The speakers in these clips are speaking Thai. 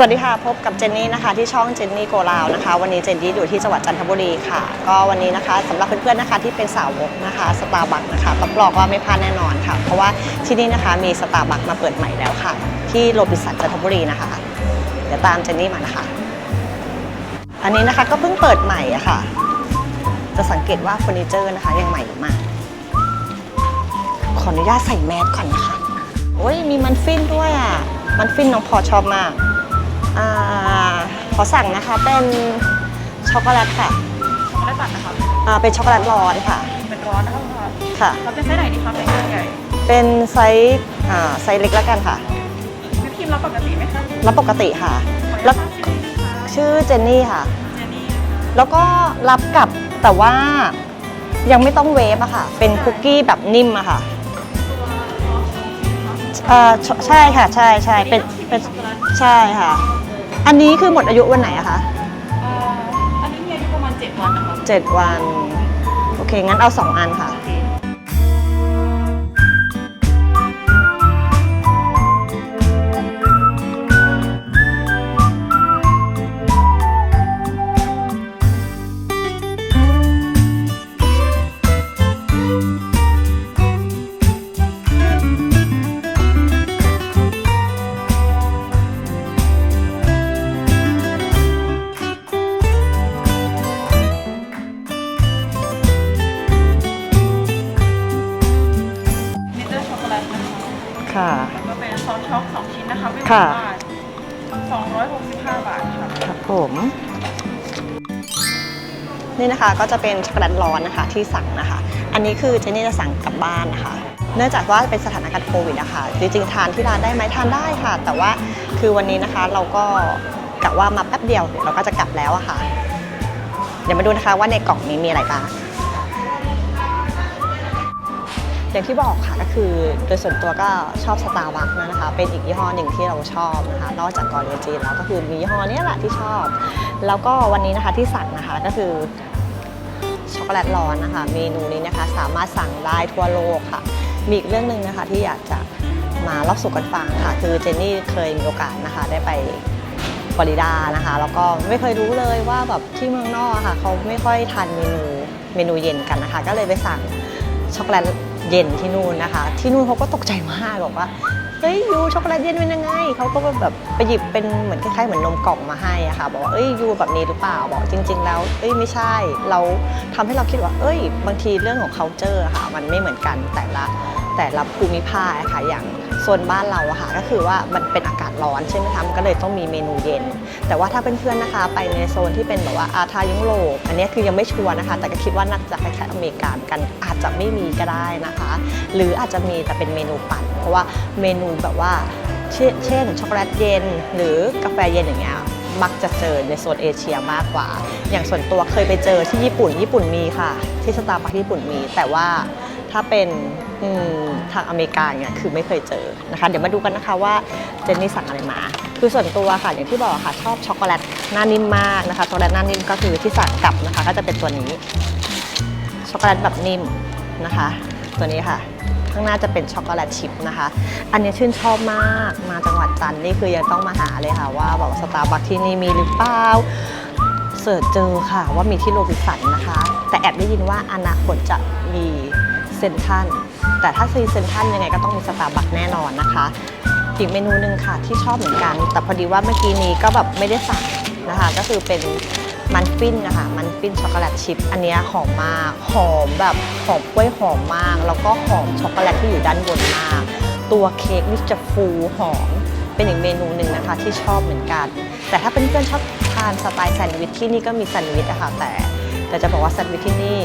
สวัสดีค่ะ พบกับเจนนี่นะคะที่ช่องเจนนี่โกลาวนะคะ วันนี้เจนนี่อยู่ที่จังหวัดจันทบุรีค่ะ ก็วันนี้นะคะสำหรับเพื่อนๆนะคะที่เป็นสาวกนะคะสตาร์บัคนะคะรับรองว่าไม่พลาดแน่นอนค่ะ เพราะว่าที่นี่นะคะมีสตาร์บัคมาเปิดใหม่แล้วค่ะ ที่โรบินสันจันทบุรีนะคะ เดี๋ยวตามเจนนี่มานะคะ อันนี้นะคะก็เพิ่งเปิดใหม่อะค่ะ จะสังเกตว่าเฟอร์นิเจอร์นะคะยังใหม่อยู่มากขออนุญาตใส่แมสก่อนนะคะโอ้ยมีมันฟินด้วยอะมันฟินน้องพอชอบมาก อ่าขอสั่งนะคะเป็นช็อกโกแลตค่ะช็อกโกแลตปั่นนะคะอ่าเป็นช็อกโกแลตร้อนค่ะเป็นร้อนนะคะคุณพ่อค่ะเราเป็นไส้ไหนดีคะไส้ใหญ่เป็นไซส์อ่าไซส์เล็กแล้วกันค่ะวิปครีมรับปกติไหมคะรับปกติค่ะขออนุแล้วญาตชื่อนี้นะคะชื่อเจนนี่ค่ะเจนนี่นะคะแล้วก็รับกับแต่ว่ายังไม่ต้องเวฟอะค่ะ เป็นคุกกี้แบบนิ่มอะค่ะ เอ่อชใช่ค่ะ ใช่ใช่เป็นเป็นช็อกโกแลตใช่ค่ะ อันนี้คือหมดอายุวันไหนอะคะเอ่ออันนี้มีอายุประมาณ 7 วันนะคะ เจ็ดวัน โอเค งั้นเอาสองอันค่ะ ชิ้นนะคะไม่ค่ะบาท265บาทค่ะ ครับผม นี่นะคะก็จะเป็นช็อกโกแลตร้อนนะคะที่สั่งนะคะ อันนี้คือเจนนี่จะสั่งกลับบ้านนะคะ เนื่องจากว่าเป็นสถานการณ์โควิดนะคะจริงๆทานที่ร้านได้ไหมทานได้ค่ะ แต่ว่าคือวันนี้นะคะเราก็กะว่ามาแป๊บเดียวเดี๋ยวเราก็จะกลับแล้วอะค่ะ เดี๋ยวมาดูนะคะว่าในกล่องนี้มีอะไรบ้าง อย่างที่บอกค่ะก็คือโดยส่วนตัวก็ชอบสตาร์บัคนะคะ เป็นอีกยี่ห้อหนึ่งที่เราชอบนะคะ นอกจากกอริจีนแล้วก็คือมียี่ห้อนี้แหละที่ชอบ แล้วก็วันนี้นะคะที่สั่งนะคะก็คือช็อกโกแลตร้อนนะคะ เมนูนี้นะคะสามารถสั่งได้ทั่วโลกค่ะ มีอีกเรื่องหนึ่งนะคะที่อยากจะมาเล่าสู่กันฟังค่ะ คือเจนนี่เคยมีโอกาสนะคะได้ไปฟลอริดานะคะ แล้วก็ไม่เคยรู้เลยว่าแบบที่เมืองนอกค่ะเขาไม่ค่อยทานเมนูเมนูเย็นกันนะคะ ก็เลยไปสั่งช็อกโกแลต เย็นที่นู่นนะคะ ที่นู่นเขาก็ตกใจมากบอกว่าเฮ้ยยูช็อกโกแลตเย็นเป็นยังไงเขาก็แบบไปหยิบเป็นเหมือนคล้ายๆเหมือนนมกล่องมาให้อะค่ะบอกว่าเอ้ยยูแบบนี้หรือเปล่าบอกจริง ๆ แล้วเอ้ยไม่ใช่เราทำให้เราคิดว่า เอ้ย บางทีเรื่องของ culture อะค่ะมันไม่เหมือนกันแต่ละ แต่ละภูมิภาคอะค่ะอย่างโซนบ้านเราอะค่ะก็คือว่ามันเป็นอากาศร้อนใช่ไหมคะมันก็เลยต้องมีเมนูเย็น แต่ว่าถ้าเพื่อนๆนะคะ ไปในโซนที่เป็นแบบว่าอาทายุโรปอันนี้คือยังไม่ชัวร์นะคะ แต่ก็คิดว่าน่าจะคล้ายๆอเมริกาเหมือนกันอาจจะไม่มีก็ได้นะคะ หรืออาจจะมีแต่เป็นเมนูปั่น เพราะว่าเมนูแบบว่าเช่นเช่นช็อกโกแลตเย็น หรือกาแฟเย็นอย่างเงี้ยมักจะเจอในโซนเอเชียมากกว่า อย่างส่วนตัวเคยไปเจอที่ญี่ปุ่น ญี่ปุ่นมีค่ะ ที่สตาร์บัคที่ญี่ปุ่นมี แต่ว่า ถ้าเป็นทางอเมริกาเนี่ยคือไม่เคยเจอนะคะ เดี๋ยวมาดูกันนะคะว่าเจนนี่สั่งอะไรมา คือส่วนตัวค่ะอย่างที่บอกค่ะชอบช็อกโกแลตหน้านิ่มมากนะคะช็อกโกแลตหน้านิ่มก็คือที่สั่งกลับนะคะก็จะเป็นตัวนี้ช็อกโกแลตแบบนิ่มนะคะ ตัวนี้ค่ะข้างหน้าจะเป็นช็อกโกแลตชิพนะคะ อันนี้ชื่นชอบมากมาจังหวัดจันทร์นี่คือยังต้องมาหาเลยค่ะ ว่าแบบสตาร์บัคที่นี่มีหรือเปล่าเสิร์ชเจอค่ะว่ามีที่โรบินสันนะคะ แต่แอบได้ยินว่าอนาคตจะมี เซนทันแต่ถ้าซีเซนทันยังไงก็ต้องมีสตาร์บัคแน่นอนนะคะอีกเมนูหนึ่งค่ะที่ชอบเหมือนกัน แต่พอดีว่าเมื่อกี้นี้ก็แบบไม่ได้สั่งนะคะ ก็คือเป็นมันฟินนะคะ มันฟินช็อกโกแลตชิพอันนี้หอมมาก หอมแบบหอมกล้วยหอมมาก แล้วก็หอมช็อกโกแลตที่อยู่ด้านบนมาก ตัวเค้กนี่จะฟูหอม เป็นอีกเมนูหนึ่งนะคะที่ชอบเหมือนกัน แต่ถ้าเป็นเพื่อนๆชอบทานสไตล์แซนด์วิชที่นี่ก็มีแซนด์วิชอะค่ะแต่แต่จะบอกว่าแซนด์วิชที่นี่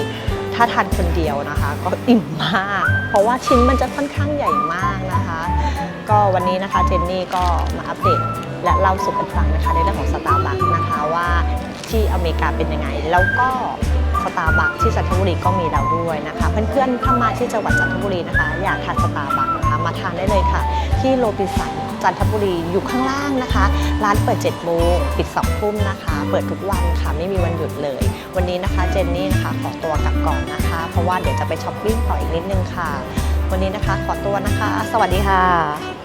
ถ้าทานคนเดียวนะคะ ก็อิ่มมาก เพราะว่าชิ้นมันจะค่อนข้างใหญ่มากนะคะ ก็วันนี้นะคะเจนนี่ก็มาอัปเดตและเล่าสู่กันฟังนะคะในเรื่องของสตาร์บัคนะคะว่าที่อเมริกาเป็นยังไง แล้วก็สตาร์บัคที่จันทบุรีก็มีแล้วด้วยนะคะ เพื่อนๆถ้ามาที่จังหวัดจันทบุรีนะคะ อยากทานสตาร์บัคนะคะมาทานได้เลยค่ะ ที่โรบินสัน จันทบุรีอยู่ข้างล่างนะคะ ร้านเปิด7โมงปิด2ทุ่มนะคะ เปิดทุกวันค่ะไม่มีวันหยุดเลย วันนี้นะคะเจนนี่นะคะขอตัวกลับก่อนนะคะ เพราะว่าเดี๋ยวจะไปช้อปปิ้งต่ออีกนิดนึงค่ะ วันนี้นะคะขอตัวนะคะ สวัสดีค่ะ